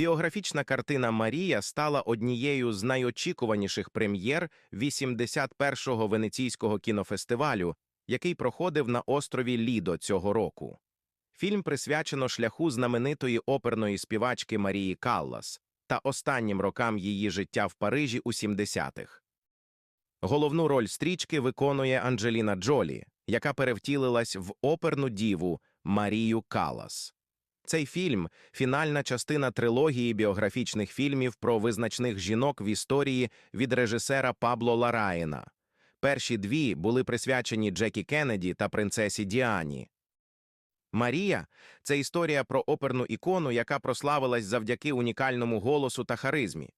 Біографічна картина Марія стала однією з найочікуваніших прем'єр 81-го венеційського кінофестивалю, який проходив на острові Лідо цього року. Фільм присвячено шляху знаменитої оперної співачки Марії Каллас та останнім рокам її життя в Парижі у 70-х. Головну роль стрічки виконує Анджеліна Джолі, яка перевтілилась в оперну діву Марію Каллас. Цей фільм фінальна частина трилогії біографічних фільмів про визначних жінок в історії від режисера Пабло Лараїна. Перші дві були присвячені Джекі Кеннеді та принцесі Діані. Марія це історія про оперну ікону, яка прославилась завдяки унікальному голосу та харизмі.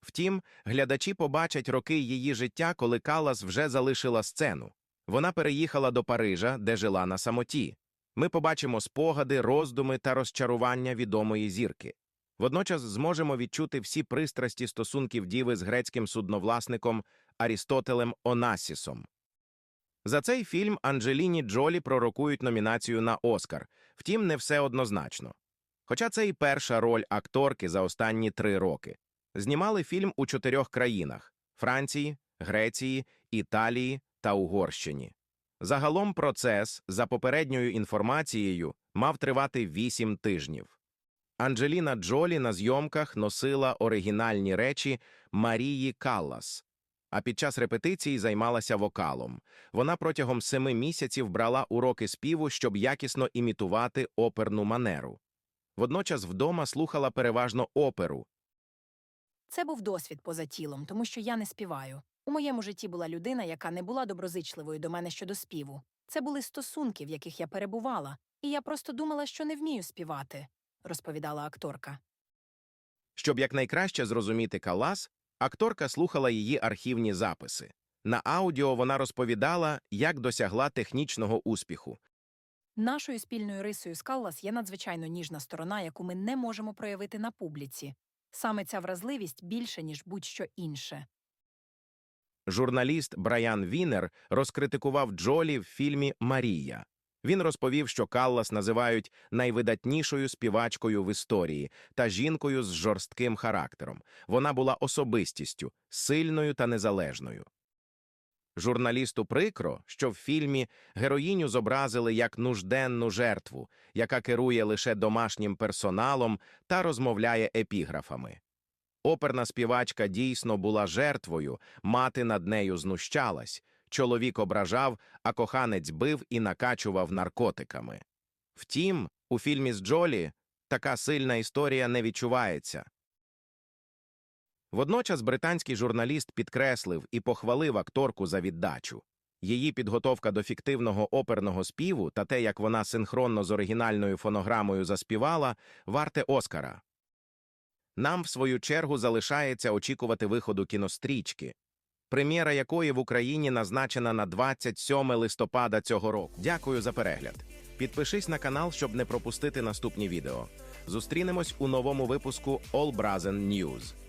Втім, глядачі побачать роки її життя, коли Калас вже залишила сцену. Вона переїхала до Парижа, де жила на самоті. Ми побачимо спогади, роздуми та розчарування відомої зірки. Водночас зможемо відчути всі пристрасті стосунків діви з грецьким судновласником Арістотелем Онасісом. За цей фільм Анджеліні Джолі пророкують номінацію на Оскар, втім, не все однозначно. Хоча це і перша роль акторки за останні три роки. Знімали фільм у чотирьох країнах Франції, Греції, Італії та Угорщині. Загалом процес, за попередньою інформацією, мав тривати вісім тижнів. Анджеліна Джолі на зйомках носила оригінальні речі Марії Каллас, а під час репетицій займалася вокалом. Вона протягом семи місяців брала уроки співу, щоб якісно імітувати оперну манеру. Водночас вдома слухала переважно оперу, Це був досвід поза тілом, тому що я не співаю. У моєму житті була людина, яка не була доброзичливою до мене щодо співу. Це були стосунки, в яких я перебувала, і я просто думала, що не вмію співати, розповідала акторка. Щоб якнайкраще зрозуміти Калас, акторка слухала її архівні записи. На аудіо вона розповідала, як досягла технічного успіху. Нашою спільною рисою з Каллас є надзвичайно ніжна сторона, яку ми не можемо проявити на публіці. Саме ця вразливість більше, ніж будь-що інше. Журналіст Брайан Вінер розкритикував Джолі в фільмі Марія. Він розповів, що Каллас називають найвидатнішою співачкою в історії та жінкою з жорстким характером. Вона була особистістю, сильною та незалежною. Журналісту прикро, що в фільмі героїню зобразили як нужденну жертву, яка керує лише домашнім персоналом та розмовляє епіграфами. Оперна співачка дійсно була жертвою, мати над нею знущалась, чоловік ображав, а коханець бив і накачував наркотиками. Втім, у фільмі з Джолі така сильна історія не відчувається. Водночас британський журналіст підкреслив і похвалив акторку за віддачу. Її підготовка до фіктивного оперного співу та те, як вона синхронно з оригінальною фонограмою заспівала, варте Оскара. Нам, в свою чергу, залишається очікувати виходу кінострічки, прем'єра якої в Україні назначена на 27 листопада цього року. Дякую за перегляд. Підпишись на канал, щоб не пропустити наступні відео. Зустрінемось у новому випуску All Brazen News.